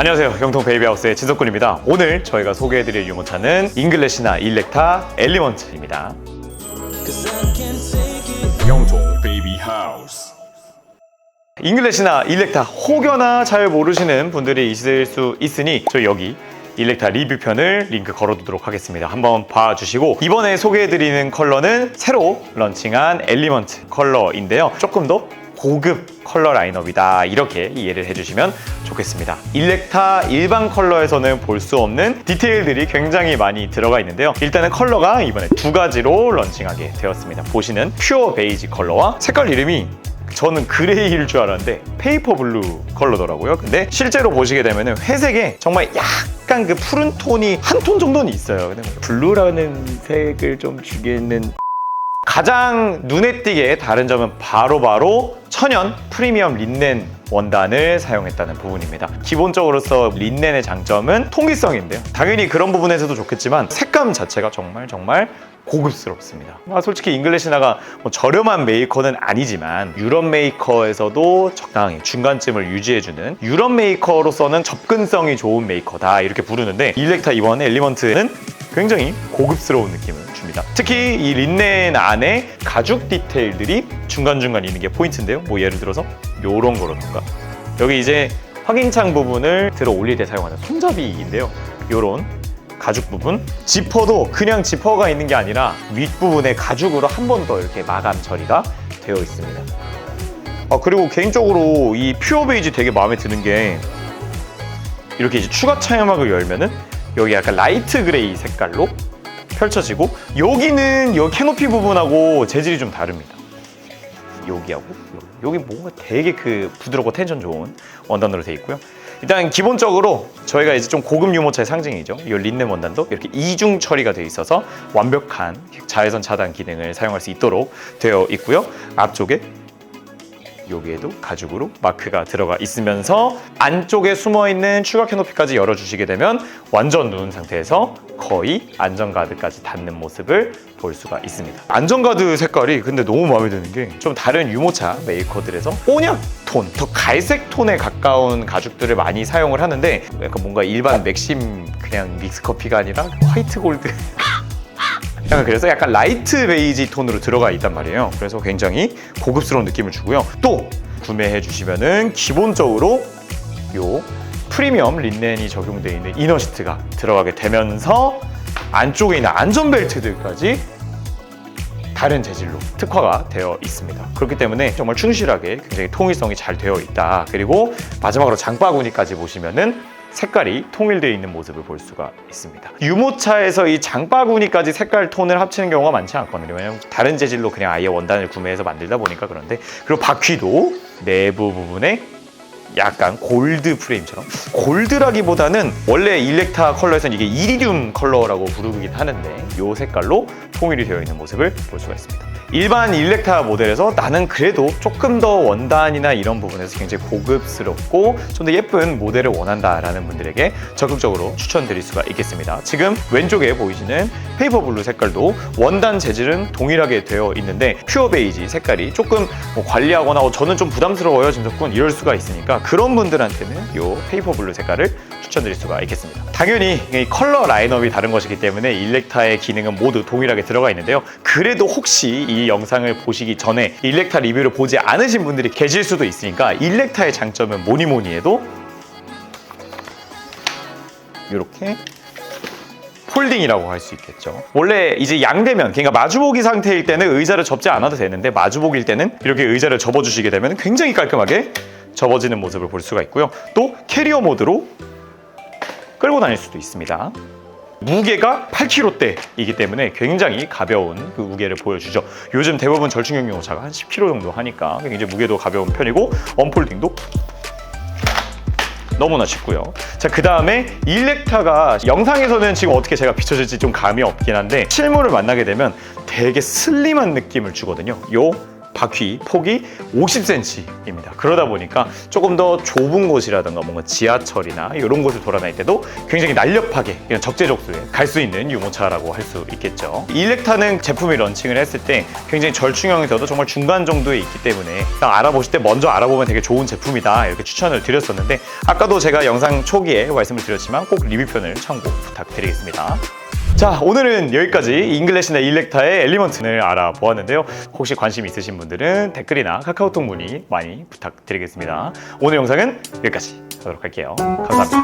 안녕하세요. 영통 베이비하우스의 진석군입니다. 오늘 저희가 소개해드릴 유모차는 잉글래시나 일렉타 엘리먼트입니다. 영통 베이비 하우스 잉글래시나 일렉타 혹여나 잘 모르시는 분들이 있을 수 있으니 저희 여기 일렉타 리뷰편을 링크 걸어두도록 하겠습니다. 한번 봐주시고 이번에 소개해드리는 컬러는 새로 런칭한 엘리먼트 컬러인데요. 조금 더 고급 컬러 라인업이다 이렇게 이해를 해주시면 좋겠습니다. 일렉타 일반 컬러에서는 볼 수 없는 디테일들이 굉장히 많이 들어가 있는데요. 일단은 컬러가 이번에 두 가지로 런칭하게 되었습니다. 보시는 퓨어 베이지 컬러와 색깔 이름이 저는 그레이일 줄 알았는데 페이퍼 블루 컬러더라고요. 근데 실제로 보시게 되면 회색에 정말 약간 그 푸른 톤이 한 톤 정도는 있어요. 근데 블루라는 색을 좀 주기에는 가장 눈에 띄게 다른 점은 바로바로 천연 프리미엄 린넨 원단을 사용했다는 부분입니다. 기본적으로서 린넨의 장점은 통기성인데요. 당연히 그런 부분에서도 좋겠지만 색감 자체가 정말 정말 고급스럽습니다. 아, 솔직히 잉글래시나가 뭐 저렴한 메이커는 아니지만 유럽 메이커에서도 적당히 중간쯤을 유지해주는 유럽 메이커로서는 접근성이 좋은 메이커다 이렇게 부르는데 일렉타 이번 엘리먼트는 굉장히 고급스러운 느낌을 줍니다. 특히 이 린넨 안에 가죽 디테일들이 중간중간 있는 게 포인트인데요. 뭐 예를 들어서 요런 거라던가 여기 이제 확인창 부분을 들어 올릴 때 사용하는 손잡이인데요. 요런 가죽 부분 지퍼도 그냥 지퍼가 있는 게 아니라 윗부분에 가죽으로 한 번 더 이렇게 마감 처리가 되어 있습니다. 아 그리고 개인적으로 이 퓨어 베이지 되게 마음에 드는 게 이렇게 이제 추가 차염막을 열면은 여기 약간 라이트 그레이 색깔로 펼쳐지고 여기는 여 캐노피 부분하고 재질이 좀 다릅니다. 여기하고 여기 뭔가 되게 그 부드럽고 텐션 좋은 원단으로 되어 있고요. 일단 기본적으로 저희가 이제 좀 고급 유모차의 상징이죠. 이 린넨 원단도 이렇게 이중 처리가 되어 있어서 완벽한 자외선 차단 기능을 사용할 수 있도록 되어 있고요. 앞쪽에 여기에도 가죽으로 마크가 들어가 있으면서 안쪽에 숨어 있는 추가 캐노피까지 열어주시게 되면 완전 누운 상태에서 거의 안전가드까지 닿는 모습을 볼 수가 있습니다. 안전가드 색깔이 근데 너무 마음에 드는 게 좀 다른 유모차 메이커들에서 오냐 톤, 더 갈색 톤에 가까운 가죽들을 많이 사용을 하는데 약간 뭔가 일반 맥심 그냥 믹스 커피가 아니라 화이트 골드 약간 그래서 약간 라이트 베이지 톤으로 들어가 있단 말이에요. 그래서 굉장히 고급스러운 느낌을 주고요. 또 구매해 주시면은 기본적으로 요 프리미엄 린넨이 적용되어 있는 이너 시트가 들어가게 되면서 안쪽에 있는 안전벨트들까지 다른 재질로 특화가 되어 있습니다. 그렇기 때문에 정말 충실하게 굉장히 통일성이 잘 되어 있다. 그리고 마지막으로 장바구니까지 보시면은 색깔이 통일되어 있는 모습을 볼 수가 있습니다. 유모차에서 이 장바구니까지 색깔 톤을 합치는 경우가 많지 않거든요. 왜냐면 다른 재질로 그냥 아예 원단을 구매해서 만들다 보니까 그런데 그리고 바퀴도 내부 부분에 약간 골드 프레임처럼 골드라기보다는 원래 일렉타 컬러에서는 이게 이리듐 컬러라고 부르긴 하는데 이 색깔로 통일이 되어 있는 모습을 볼 수가 있습니다. 일반 일렉타 모델에서 나는 그래도 조금 더 원단이나 이런 부분에서 굉장히 고급스럽고 좀 더 예쁜 모델을 원한다라는 분들에게 적극적으로 추천드릴 수가 있겠습니다. 지금 왼쪽에 보이시는 페이퍼 블루 색깔도 원단 재질은 동일하게 되어 있는데 퓨어 베이지 색깔이 조금 뭐 관리하거나 어, 저는 좀 부담스러워요 진석군 이럴 수가 있으니까 그런 분들한테는 이 페이퍼 블루 색깔을 추천드릴 수가 있겠습니다. 당연히 이 컬러 라인업이 다른 것이기 때문에 일렉타의 기능은 모두 동일하게 들어가 있는데요. 그래도 혹시 이 영상을 보시기 전에 일렉타 리뷰를 보지 않으신 분들이 계실 수도 있으니까 일렉타의 장점은 뭐니 뭐니 해도 이렇게 폴딩이라고 할 수 있겠죠. 원래 이제 양대면, 그러니까 마주보기 상태일 때는 의자를 접지 않아도 되는데 마주보기일 때는 이렇게 의자를 접어주시게 되면 굉장히 깔끔하게 접어지는 모습을 볼 수가 있고요. 또 캐리어 모드로 끌고 다닐 수도 있습니다. 무게가 8kg대이기 때문에 굉장히 가벼운 그 무게를 보여주죠. 요즘 대부분 절충형 유모차가 한 10kg 정도 하니까 굉장히 무게도 가벼운 편이고 언폴딩도 너무나 쉽고요. 자, 그 다음에 일렉타가 영상에서는 지금 어떻게 제가 비춰질지 좀 감이 없긴 한데 실물을 만나게 되면 되게 슬림한 느낌을 주거든요. 요 바퀴 폭이 50cm입니다. 그러다 보니까 조금 더 좁은 곳이라든가 뭔가 지하철이나 이런 곳을 돌아다닐 때도 굉장히 날렵하게 이런 적재적소에 갈 수 있는 유모차라고 할 수 있겠죠. 일렉타는 제품이 런칭을 했을 때 굉장히 절충형에서도 정말 중간 정도에 있기 때문에 딱 알아보실 때 먼저 알아보면 되게 좋은 제품이다 이렇게 추천을 드렸었는데 아까도 제가 영상 초기에 말씀을 드렸지만 꼭 리뷰편을 참고 부탁드리겠습니다. 자 오늘은 여기까지 잉글래시나 일렉타의 엘리먼트를 알아보았는데요. 혹시 관심 있으신 분들은 댓글이나 카카오톡 문의 많이 부탁드리겠습니다. 오늘 영상은 여기까지 하도록 할게요. 감사합니다.